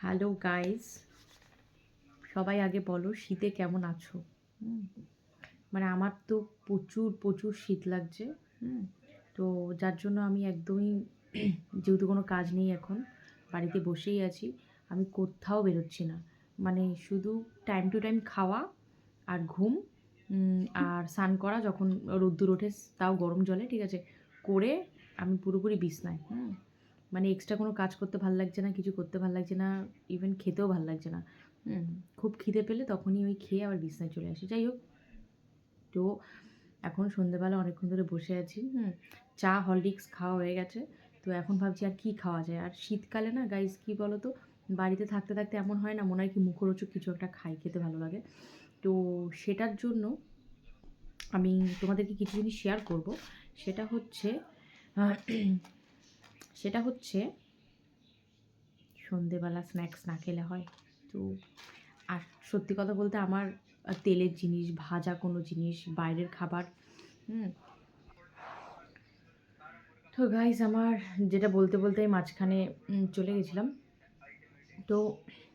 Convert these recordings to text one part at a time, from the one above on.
Hello guys সবাই আগে বলো শীতে কেমন আছো? মানে আমার তো প্রচুর প্রচুর শীত লাগছে হুম, তো যার জন্য আমি একদমই যেহেতু কোনো কাজ নেই এখন বাড়িতে বসেই আছি আমি কোথাও বেরোচ্ছি না। মানে শুধু টাইম টু টাইম খাওয়া আর ঘুম আর স্নান করা যখন রোদ্দুর ওঠে তাও গরম জলে ঠিক আছে? করে আমি পুরোপুরি বিছনায় হুম। মানে এক্সট্রা কোনো কাজ করতে ভালো লাগছে না, কিছু করতে ভালো লাগছে না ইভেন খেতেও ভালো লাগছে না। খুব খিদে পেলে তখনই ওই খেয়ে আবার বিছনায় চলে আসি। যাই হোক, তো এখন সন্ধেবেলা, অনেকক্ষণ ধরে বসে আছি, হুম, চা, হরলিক্স খাওয়া হয়ে গেছে। তো এখন ভাবছি আর কী খাওয়া যায়? আর শীতকালে না গাইস কী বলো তো বাড়িতে থাকতে থাকতে এমন হয় না, মনে হয় কি মুখরোচক কিছু একটা খাই, খেতে ভালো লাগে। তো সেটার জন্য আমি তোমাদেরকে কিছু জিনিস শেয়ার করব। সেটা হচ্ছে সেটা হচ্ছে সন্ধেবেলা স্ন্যাক্স না খেলে হয়। তো আর সত্যি কথা বলতে আমার তেলের জিনিস, ভাজা কোনো জিনিস, বাইরের খাবার, হুম। তো গাইজ আমার যেটা বলতে বলতে মাঝখানে চলে গেছিলাম। তো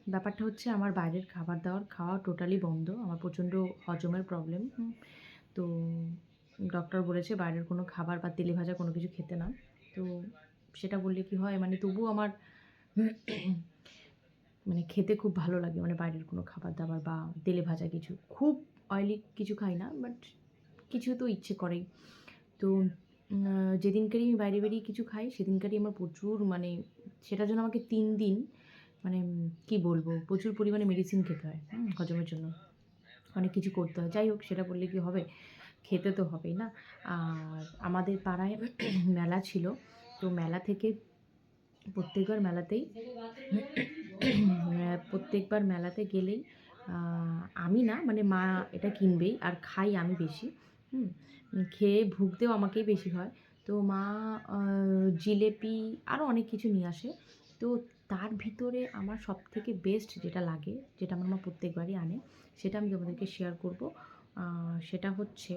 ব্যাপারটা হচ্ছে আমার বাইরের খাবার দাবার খাওয়া টোটালি বন্ধ। আমার প্রচণ্ড হজমের প্রবলেম তো ডক্টর বলেছে বাইরের কোনো খাবার বা তেলে ভাজা কোনো কিছু খেতে না। তো সেটা বললে কি হয়? মানে তবুও আমার মানে খেতে খুব ভালো লাগে। মানে বাইরের কোনো খাবার দাবার বা তেলে ভাজা কিছু। খুব অয়েলি কিছু খাই না বাট কিছু তো ইচ্ছে করেই। তো যেদিনকারই আমি বাইরে বেরিয়ে কিছু খাই, সেদিনকারই আমার প্রচুর মানে সেটার জন্য আমাকে তিন দিন মানে কি বলব, প্রচুর পরিমাণে মেডিসিন খেতে হয় হজমের জন্য। অনেক কিছু করতে হয়। যাই হোক, সেটা বললে কি হবে? খেতে তো হবেই না। আর আমাদের পাড়ায় মেলা ছিল। তো মেলা থেকে প্রত্যেকবার মেলাতেই প্রত্যেকবার মেলাতে গেলেই আমি না মানে মা এটা কিনবেই আর খাই আমি বেশি, হুম, খেয়ে ভুগতেও আমাকেই বেশি হয়। তো মা জিলেপি আরও অনেক কিছু নিয়ে আসে। তো তার ভিতরে আমার সব থেকে বেস্ট যেটা লাগে, যেটা আমার মা প্রত্যেকবারই আনে, সেটা আমি তোমাদেরকে শেয়ার করব। সেটা হচ্ছে,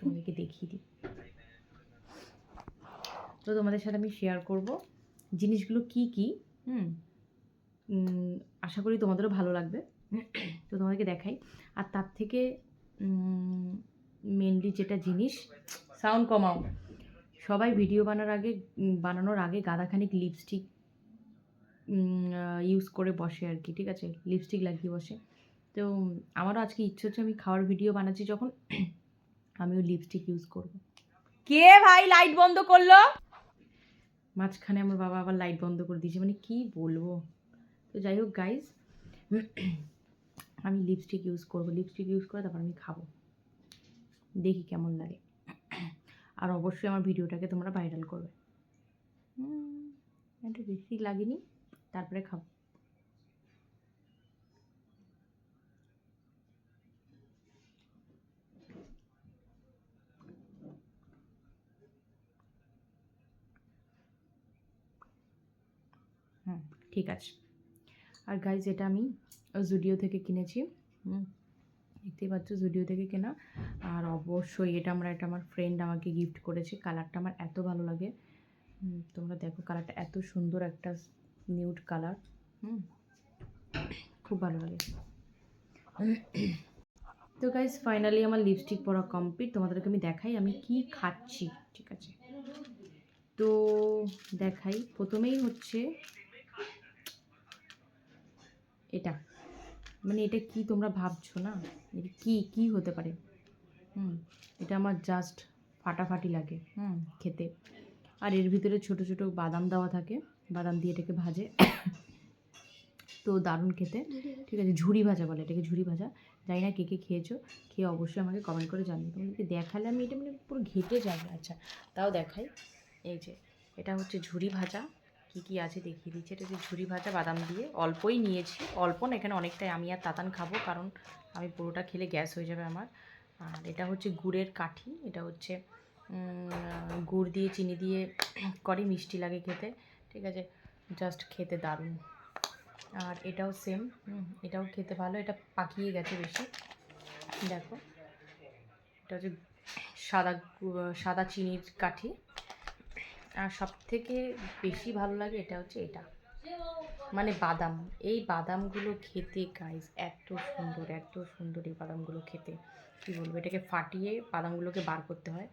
তোমাদেরকে দেখিয়ে দিই। তো তোমাদের সাথে আমি শেয়ার করব। জিনিসগুলো কি কি? হুম। আশা করি তোমাদেরও ভালো লাগবে। তো তোমাদেরকে দেখাই। আর তার থেকে মেনলি যেটা জিনিস সাউন্ড কমাও। সবাই ভিডিও বানানোর আগে বানানোর আগে গাদাখানিক লিপস্টিক ইউজ করে বসে আর কি, ঠিক আছে? লিপস্টিক লাগিয়ে বসে। তো আমারও আজকে ইচ্ছে হচ্ছে আমি খাওয়ার ভিডিও বানাচ্ছি যখন, আমিও লিপস্টিক ইউজ করব। কে ভাই লাইট বন্ধ করল? মাঝখানে আমার বাবা আবার লাইট বন্ধ করে দিয়েছে। মানে কি বলব? তো যাই হোক গাইজ আমি লিপস্টিক ইউজ করব। লিপস্টিক ইউজ করে তারপর আমি খাব। দেখি কেমন লাগে। আর অবশ্যই আমার ভিডিওটাকে তোমরা ভাইরাল করবে। একটু বেশি লাগেনি, তারপরে খাব। হুম, ঠিক আছে। আর গাইজ এটা আমি জুডিও থেকে কিনেছি। হুম, দেখতেই পাচ্ছ জুডিও থেকে কেনা। আর অবশ্যই এটা আমরা, এটা আমার ফ্রেন্ড আমাকে গিফট করেছে। কালারটা আমার এত ভালো লাগে। তোমরা দেখো কালারটা এত সুন্দর একটা নিউড কালার খুব ভালো লাগে। তো গাইজ ফাইনালি আমার লিপস্টিক পরা কমপ্লিট তোমাদেরকে আমি দেখাই আমি কি খাচ্ছি, ঠিক আছে? তো দেখাই। প্রথমেই হচ্ছে এটা। মানে এটা কি তোমরা ভাবছ না? এটা কি কি হতে পারে? হুম, এটা আমার জাস্ট ফাটাফাটি লাগে, হুম, খেতে। আর এর ভিতরে ছোট ছোট বাদাম দেওয়া থাকে, বাদাম দিয়ে এটাকে ভাজে। তো দারুণ খেতে। ঠিক আছে ঝুড়ি ভাজা বলে এটাকে ঝুড়ি ভাজা। জানি না কে কে খেয়েছো, খেয়ে অবশ্যই আমাকে কমেন্ট করে জানিয়ে তোমাদেরকে দেখালে আমি এটা মানে পুরো ঘেটে যাবে। আচ্ছা তাও দেখাই। এই যে, এটা হচ্ছে ঝুড়ি ভাজা। কি কি আছে দেখিয়ে দিচ্ছি। এটা হচ্ছে ঝুরি ভাজা বাদাম দিয়ে অল্পই নিয়েছি। অল্প না এখানে অনেকটাই আমি আর তাতান খাব কারণ আমি পুরোটা খেলে গ্যাস হয়ে যাবে আমার। আর এটা হচ্ছে গুড়ের কাঠি, এটা হচ্ছে গুড় দিয়ে, চিনি দিয়ে করে, মিষ্টি লাগে খেতে, ঠিক আছে? জাস্ট খেতে দারুণ। আর এটাও সেম এটাও খেতে ভালো, এটা পাকিয়ে গেছে বেশি। দেখো, এটা হচ্ছে সাদা সাদা চিনির কাঠি। আর সব থেকে বেশি ভালো লাগে এটা হচ্ছে এটা। মানে বাদাম। এই বাদামগুলো খেতে গাইস এত সুন্দর এত সুন্দর এই বাদামগুলো খেতে। কী বলব? এটাকে ফাটিয়ে বাদামগুলোকে বার করতে হয়।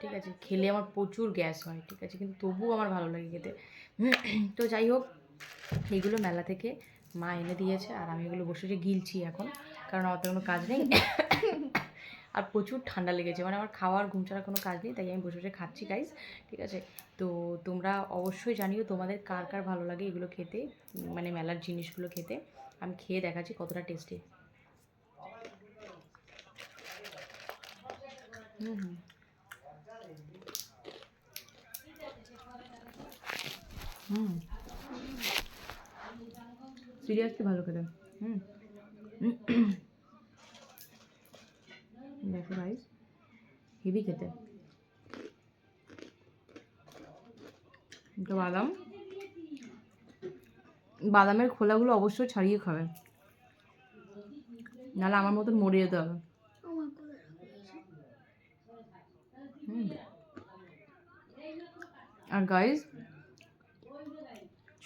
ঠিক আছে? খেলে আমার প্রচুর গ্যাস হয়। ঠিক আছে? কিন্তু তবুও আমার ভালো লাগে খেতে। তো যাই হোক এইগুলো মেলা থেকে মা এনে দিয়েছে। আর আমি এগুলো বসে বসে গিলছি এখন। কারণ আমার তো কোনো কাজ নেই। আর প্রচুর ঠান্ডা লেগেছে। মানে আমার খাওয়ার, ঘুম ছাড়া কোনো কাজ নেই, তাই আমি বসে বসে খাচ্ছি গাইস ঠিক আছে? তো তোমরা অবশ্যই জানিও তোমাদের কার কার ভালো লাগে এগুলো খেতে মানে মেলার জিনিসগুলো খেতে। আমি খেয়ে দেখাচ্ছি কতটা টেস্টি হুম হুম। হুম। সিরিয়াসলি ভালো খেতে হুম দেখো রাইস হেভি খেতে। বাদাম। বাদামের খোলাগুলো অবশ্যই ছাড়িয়ে খাবে। নাহলে আমার মতন মরে যেতে হবে। আর গাইজ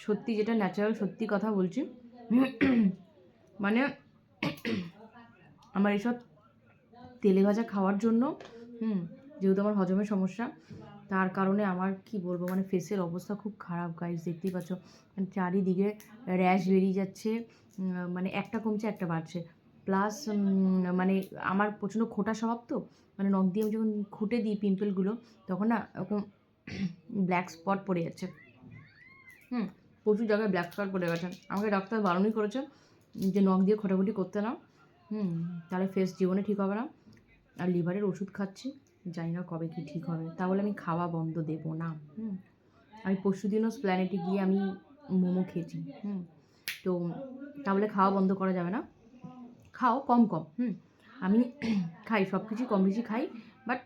সত্যি যেটা ন্যাচারাল সত্যি কথা বলছি মানে আমার এসব তেলে ভাজা খাওয়ার জন্য হুম, যেহেতু আমার হজমের সমস্যা, তার কারণে আমার কি বলব মানে ফেসের অবস্থা খুব খারাপ গাইজ দেখতেই পাচ্ছ। মানে চারিদিকে র্যাশ বেরিয়ে যাচ্ছে মানে একটা কমছে, একটা বাড়ছে। প্লাস মানে আমার প্রচণ্ড খোটা স্বভাব তো মানে নখ দিয়ে আমি যখন খুঁটে দিই পিম্পলগুলো তখন না এরকম ব্ল্যাক স্পট পড়ে যাচ্ছে। হুম, প্রচুর জায়গায় ব্ল্যাক স্পট পড়ে গেছে। আমাকে ডাক্তার বারণই করেছে যে, নখ দিয়ে খোটাখুটি করতে না হুম, তাহলে ফেস জীবনে ঠিক হবে না। আর লিভারের ওষুধ খাচ্ছি, জানি না কবে কি ঠিক হবে। তাহলে আমি খাওয়া বন্ধ দেবো না। হুম। আমি পরশু দিনও প্ল্যানেটে গিয়ে আমি মোমো খেয়েছি। হুম। তো তাহলে খাওয়া বন্ধ করা যাবে না। খাও, কম কম। হুম। আমি খাই, সব কিছুই কম বেশি খাই, বাট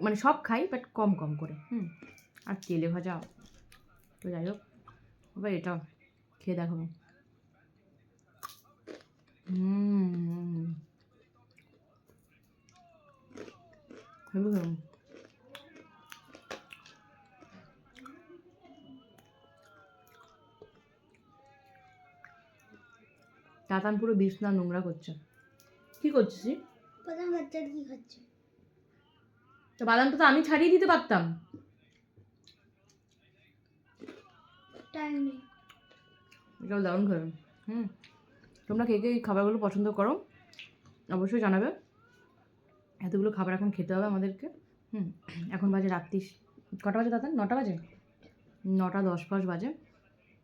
মানে সব খাই, বাট কম কম করে। হুম। আর তেলে ভাজা, তো যাই হোক। এবার এটা খেয়ে দেখো হুম। হেবি খেলাম। তাতান পুরো বিছনা নোংরা করছে কি করছিস? প্রধান বাচ্চার কি খাচ্ছে তো বাদামটা তো আমি ছাড়িয়ে দিতে পারতাম টাইম নেই এটাও দারুণ খাবে হুম তোমরা কে কে এই খাবারগুলো পছন্দ করো অবশ্যই জানাবে এতগুলো খাবার এখন খেতে হবে আমাদেরকে। হুম, এখন বাজে রাত্রি কটা বাজে দাদা? নটা বাজে? নটা দশ পাঁচ বাজে।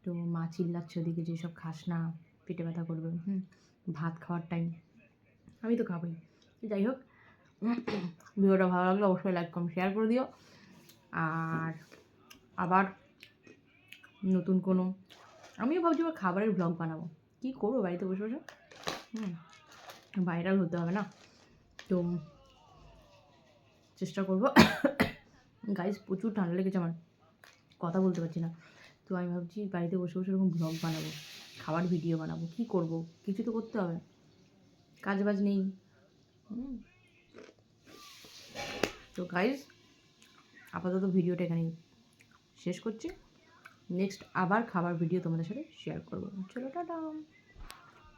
তো মা চিল্লাচ্ছে ওদিকে যে সব খাস না, পেটে ব্যথা করবে। হুম, ভাত খাওয়ার টাইম আমি তো খাবোই। যাই হোক, ভিডিওটা ভালো লাগলে অবশ্যই লাইক কম শেয়ার করে দিও। আর আবার নতুন কোনো, আমিও ভাবছি এবার খাবারের ব্লগ বানাবো। কী করব বাড়িতে বসে বসে? হুম ভাইরাল হতে হবে না? তো চেষ্টা করব। গাইস প্রচুর ঠান্ডা লেগেছে আমার। কথা বলতে পারছি না। তো আমি ভাবছি বাড়িতে বসে বসে এরকম ব্লগ বানাবো, খাবার ভিডিও বানাবো, কী করব? কিছু তো করতে হবে। কাজ বাজ নেই। তো গাইজ আপাতত ভিডিওটা এখানেই শেষ করছি। নেক্সট আবার খাবার ভিডিও তোমাদের সাথে শেয়ার করব। চলো, টাটা।